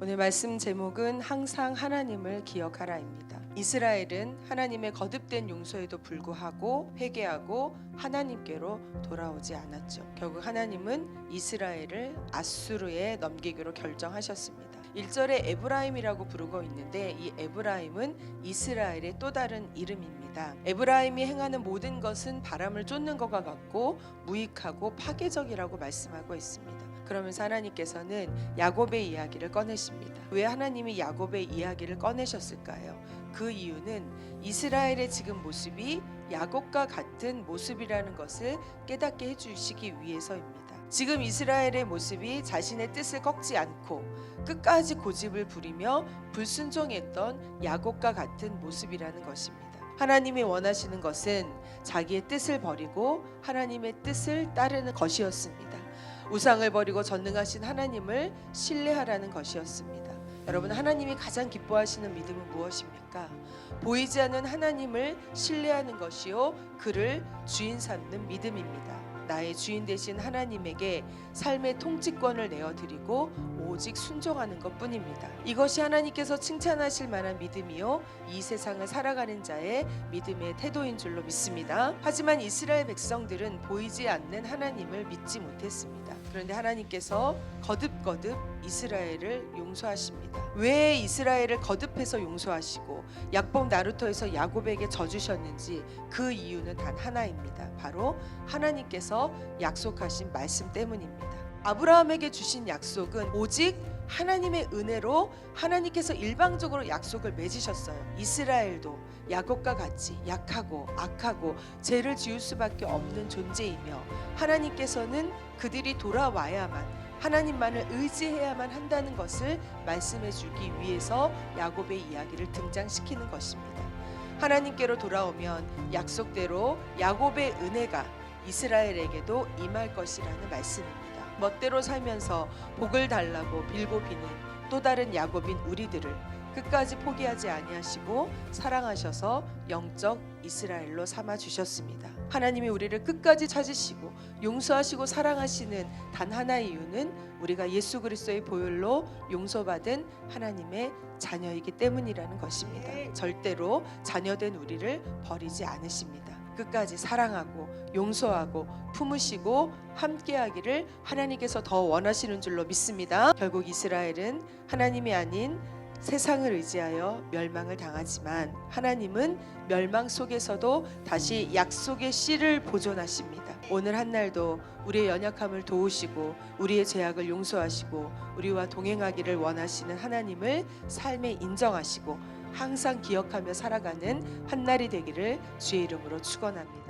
오늘 말씀 제목은 항상 하나님을 기억하라입니다. 이스라엘은 하나님의 거듭된 용서에도 불구하고 회개하고 하나님께로 돌아오지 않았죠. 결국 하나님은 이스라엘을 아수르에 넘기기로 결정하셨습니다. 1절에 에브라임이라고 부르고 있는데 이 에브라임은 이스라엘의 또 다른 이름입니다. 에브라임이 행하는 모든 것은 바람을 쫓는 것과 같고 무익하고 파괴적이라고 말씀하고 있습니다. 그러면서 하나님께서는 야곱의 이야기를 꺼내십니다. 왜 하나님이 야곱의 이야기를 꺼내셨을까요? 그 이유는 이스라엘의 지금 모습이 야곱과 같은 모습이라는 것을 깨닫게 해주시기 위해서입니다. 지금 이스라엘의 모습이 자신의 뜻을 꺾지 않고 끝까지 고집을 부리며 불순종했던 야곱과 같은 모습이라는 것입니다. 하나님이 원하시는 것은 자기의 뜻을 버리고 하나님의 뜻을 따르는 것이었습니다. 우상을 버리고 전능하신 하나님을 신뢰하라는 것이었습니다. 여러분 하나님이 가장 기뻐하시는 믿음은 무엇입니까? 보이지 않는 하나님을 신뢰하는 것이요 그를 주인 삼는 믿음입니다. 나의 주인 되신 하나님에게 삶의 통치권을 내어 드리고 오직 순종하는 것 뿐입니다. 이것이 하나님께서 칭찬하실 만한 믿음이요 이 세상을 살아가는 자의 믿음의 태도인 줄로 믿습니다. 하지만 이스라엘 백성들은 보이지 않는 하나님을 믿지 못했습니다. 그런데 하나님께서 거듭거듭 이스라엘을 용서하십니다. 왜 이스라엘을 거듭해서 용서하시고 약봉 나루터에서 야곱에게 져주셨는지 그 이유는 단 하나입니다. 바로 하나님께서 약속하신 말씀 때문입니다. 아브라함에게 주신 약속은 오직 하나님의 은혜로 하나님께서 일방적으로 약속을 맺으셨어요. 이스라엘도 야곱과 같이 약하고 악하고 죄를 지을 수밖에 없는 존재이며 하나님께서는 그들이 돌아와야만 하나님만을 의지해야만 한다는 것을 말씀해 주기 위해서 야곱의 이야기를 등장시키는 것입니다. 하나님께로 돌아오면 약속대로 야곱의 은혜가 이스라엘에게도 임할 것이라는 말씀입니다. 멋대로 살면서 복을 달라고 빌고 비는 또 다른 야곱인 우리들을 끝까지 포기하지 아니하시고 사랑하셔서 영적 이스라엘로 삼아 주셨습니다. 하나님이 우리를 끝까지 찾으시고 용서하시고 사랑하시는 단 하나의 이유는 우리가 예수 그리스도의 보혈로 용서받은 하나님의 자녀이기 때문이라는 것입니다. 절대로 자녀된 우리를 버리지 않으십니다. 끝까지 사랑하고 용서하고 품으시고 함께하기를 하나님께서 더 원하시는 줄로 믿습니다. 결국 이스라엘은 하나님이 아닌 세상을 의지하여 멸망을 당하지만 하나님은 멸망 속에서도 다시 약속의 씨를 보존하십니다. 오늘 한 날도 우리의 연약함을 도우시고 우리의 죄악을 용서하시고 우리와 동행하기를 원하시는 하나님을 삶에 인정하시고 항상 기억하며 살아가는 한 날이 되기를 주의 이름으로 축원합니다.